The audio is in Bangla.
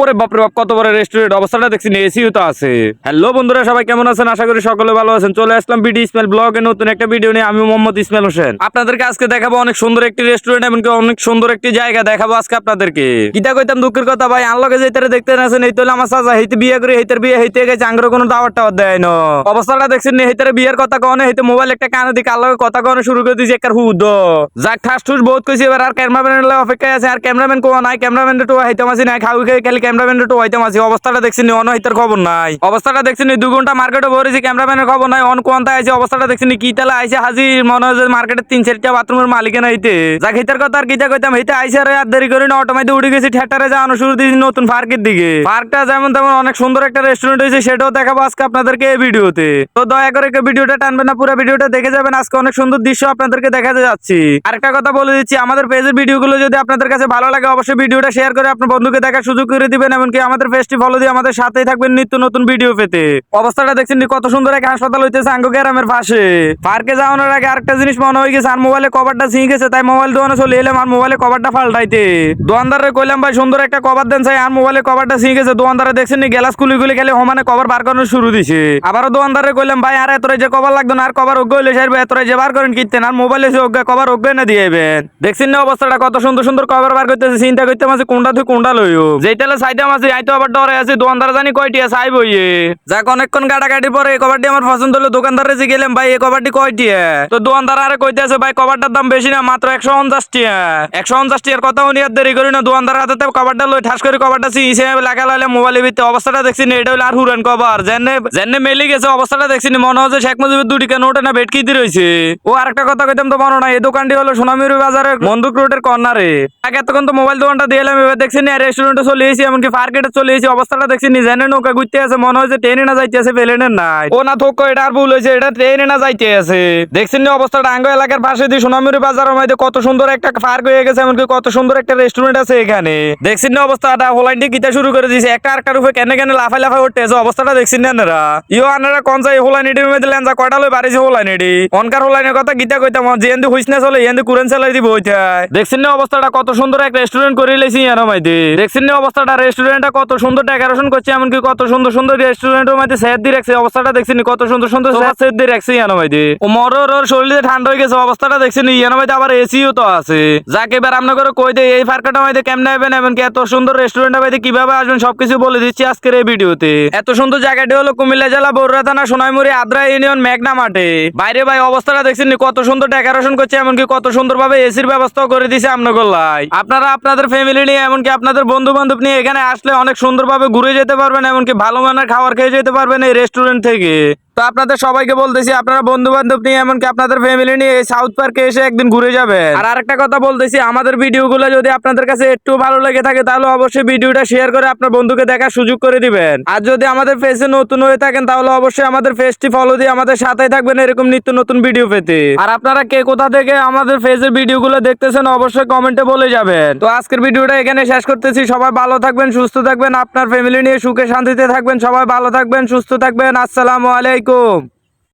ওরে বাপরে বাপ, কত বড় রেস্টুরেন্ট অবস্থাটা দেখছি এসিও তো আছে। হ্যালো বন্ধুরা, সবাই কেমন আছেন? আশা করি সকলে ভালো আছেন। চলে আসলাম বিডি ইসমাইল ব্লগে নতুন একটা ভিডিও নিয়ে। আমি মোহাম্মদ ইসমাইল হোসেন। আপনাদেরকে আজকে দেখাবো অনেক সুন্দর একটি রেস্টুরেন্ট এমনকি অনেক সুন্দর একটি জায়গা দেখাবো আজকে আপনাদেরকে। কিতা কইতাম দুঃখের কথা ভাই আনলকে যেতে দেখতে আছেন, এই তো আমার চাচা, হেইতে বিয়ে করে, হেইতের বিয়ে, হইতে গেছে, আঙ্গুর কোনো দাওয়ার টাওয়ার দেয় না। অবস্থাটা দেখছেন নি, হেইতের বিয়ের কথা কনে হেইতে মোবাইল একটা কানে দিকে আল্লাহকে কথা কনে শুরু করে দিয়েছে একটা হুদ। যাক, ঠাস ঠুস বহুত কইছে, এবার আর ক্যামেরাম্যান অপেক্ষায় আছে, আর ক্যামেরাম্যান কোয়া নাই ক্যামেরাম্যান তো হইতে মাসি নাই খাউ খেয়ে খালি ক্যামেরাম্যান তো হইতে মাসি অবস্থাটা দেখছেন নি অন হইতার খবর নাই। অবস্থাটা দেখছেন নি, দু ঘণ্টা মার্কেটে ভরেছি ক্যামেরাম্যানের খবর নাই, অন কোয়ান্তা আছে, অবস্থাটা দেখছেন নি কি তালা আইছে হাজির, মনে হয় যে মার্কেটের তিন চারটা বাথরুমের মালিকে নাইতে যাক হিতার কথা আর কিতা কইতাম হিতে আইসে আর দেরি করে না অটোমেটিক উঠে গেছি, থিয়েটারে যাওয়ানো শুরু দিয়েছি নতুন পার্কের দিকে। পার্কটা যেমন তেমন অনেক সুন্দর একটা রেস্টুরেন্ট হয়েছে, সেটাও দেখাবো আজকে আপনাদেরকে এই ভিডিওতে। তো দয়া করে ভিডিওটা টানবেন না, পুরো ভিডিওটা দেখে যাবেন, আজকে অনেক সুন্দর দৃশ্য আপনাদেরকে দেখাতে যাচ্ছি। আরেকটা কথা বলে দিচ্ছি, আমাদের পেজের ভিডিওগুলো যদি আপনাদের কাছে ভালো লাগে, অবশ্যই ভিডিওটা শেয়ার করে আপনার বন্ধুকে দেখার সুযোগ করে দিবেন, এমনকি আমাদের পেজটি ফলো দিয়ে আমাদের সাথেই থাকবেন নিত্য নতুন ভিডিও পেতে। অবস্থাটা দেখছেন কত সুন্দর এক হাসপাতাল হইতেছে আঙ্গ গ্রামের পাশে। পার্কে যাওয়ানোর আগে আরেকটা জিনিস মনে হয়ে গেছে, আর মোবাইলে কভারটা ছিঁড়ে গেছে, তাই মোবাইল দোকানে চলে এলাম, আর মোবাইলে কভারটা ফাল্টাইতে দোকানদারে কইলাম, ভাই, সুন্দর একটা কভার দেন চাই, আর মোবাইলে কভারটা ছিঁড়ে গেছে। দোকানদারে দেখছেন গ্যালাস কুলি গুলি খেলে সমানে কভার বার করানো শুরু দিছে। আবারও দোকানদারে কইলাম, ভাই, আর এতরে যে কভার লাগতো না, আর কভার অজ্ঞ হইলে সারবে এতরে যে বার করেন কিনতেন আর মোবাইলে সে অজ্ঞা কভার অজ্ঞ না দিয়েবেন দেখছেন না অবস্থাটা, কত সুন্দর সুন্দর কভার বার করতেছে, চিন্তা করতে মাঝে কোনটা তুই কোনটা লইও। যেইটালে সাইডে মাঝে আইতো আবার ডরে আছে দোকানদার জানি কয়টি আছে আইব ইয়ে। যাক অনেকক্ষণ গাটাগাটি পরে এই কভারটি আমার পছন্দ হলো দোকানদারে যে গেলাম ভাই এই কয়টি তো দোকানদার আরে কইতে আছে ভাই দাম বেশি না মাত্র একশো পঞ্চাশ টিয়া একশো পঞ্চাশ টিয়ার কথা উনি আর দেরি করি না দোকানদার হাতে কভারটা লই ঠাস করে লাগা লাইলে মোবাইলের ভিতরে অবস্থাটা দেখছি না, এটা হলো আর হুরান কভার জেনে জেনে মেলি গেছে অবস্থাটা দেখছি না, মনে হচ্ছে শেখ মুজিবের দুটি কেন ওঠে না বেটকি দিয়ে রয়েছে ও আরেকটা কথা কইতাম তো মনে নাই এই দোকানটি হলো সোনামির বাজারের বন্দুক রোডের কর্নারে। আগে এতক্ষণ তো মোবাইল দোকানটা দিয়ে এলাম এবার দেখছি না রেস্টুরেন্টে চলে এসেছি এমনকি মার্কেটে চলে এসেছি অবস্থাটা দেখছি নি জেনে নৌকা ঘুরতে আছে মনে হয় যে ট্রেনে না যাইতে আছে প্লেনের নাই। ও না থোক এটা আর ভুল হয়েছে, এটা ট্রেনে না যাইতে আছে দেখছেন না অবস্থাটা? আঙ্গ এলাকার পাশে দিয়ে সোনামির বাজারের মধ্যে কত সুন্দর একটা পার্ক হয়ে গেছে, এমনকি কত সুন্দর একটা রেস্টুরেন্ট আছে এখানে। দেখছেন না অবস্থাটা? হোলাইন্ডে গীতা শুরু করে দিয়েছে। একটা আরেকটার উপরে কেন কেন লাফাই লাফাই উঠতে আছে অবস্থাটা দেখছেন না আপনারা? ইও আনারা কোন যাই হোলাইনিটির মধ্যে লেনজা কয়টা লই বাড়িছে হোলাইনিটি অনকার হোলাইনের কথা গীতা কইতাম, যে এন্দি হুইসনা চলে এন্দি কুরেন চালাই দিব হইতাই দেখছেন না অবস্থাটা? কত সুন্দর এক রেস্টুরেন্ট করে লেছি এর মধ্যে। দেখছেন না অবস্থাটা? রেস্টুরেন্টটা কত সুন্দর ডেকোরেশন করছে এমনকি কত সুন্দর সুন্দর রেস্টুরেন্টের মধ্যে সেট দিয়ে রাখছে অবস্থাটা দেখছেন কত সুন্দর সুন্দর সেট দিয়ে রাখছে এর মধ্যে ও মরর ওর শরীরে ঠান্ডা হয়ে গেছে অবস্থাটা দেখছেন এর মধ্যে আবার এসিও তো আছে। যাকে এবার আপনার করে কই দে এই ফার্কাটা মধ্যে কেমনে আইবেন এমনকি এত সুন্দর রেস্টুরেন্টের মধ্যে কীভাবে আসবেন সবকিছু বলে দিচ্ছি আজকের এই ভিডিওতে। এত সুন্দর জায়গাটি হলো কুমিল্লা জেলা বরুড়া থানা সোনাইমুড়ি আদ্রা ইউনিয়ন মেঘনা মাঠে। বাইরে ভাই অবস্থাটা দেখছেন কত সুন্দর ডেকোরেশন করছে এমনকি কত সুন্দর ভাবে এসির ব্যবস্থা করে দিছে আপনাদের লাই। আপনারা আপনাদের ফ্যামিলি নিয়ে এমনকি আপনাদের বন্ধু বান্ধব নিয়ে এখানে আসলে অনেক সুন্দরভাবে ঘুরে যেতে পারবেন, এমনকি ভালো মানের খাবার খেয়ে যেতে পারবেন এই রেস্টুরেন্ট থেকে। তো আপনাদের সবাইকে বলতেছি, আপনারা বন্ধু বান্ধব নিয়ে, এমনকি আপনাদের ফ্যামিলি নিয়ে এই সাউথ পার্কে এসে একদিন ঘুরে যাবেন। আর আরেকটা কথা বলতেছি, আমাদের ভিডিওগুলো যদি আপনাদের কাছে একটু ভালো লেগে থাকে, তাহলে অবশ্যই ভিডিওটা শেয়ার করে আপনার বন্ধুকে দেখার সুযোগ করে দিবেন। আর যদি আমাদের পেজে নতুন হয়ে থাকেন, তাহলে অবশ্যই আমাদের পেজটি ফলো দিয়ে আমাদের সাথেই থাকবেন এরকম নিত্য নতুন ভিডিও পেতে। আর আপনারা কে কোথা থেকে আমাদের পেজের ভিডিওগুলো দেখতেছেন, অবশ্যই কমেন্টে বলে যাবেন। তো আজকের ভিডিওটা এখানে শেষ করতেছি, সবাই ভালো থাকবেন, সুস্থ থাকবেন, আপনার ফ্যামিলি নিয়ে সুখে শান্তিতে থাকবেন, সবাই ভালো থাকবেন, সুস্থ থাকবেন, আসসালামু আলাইকুম।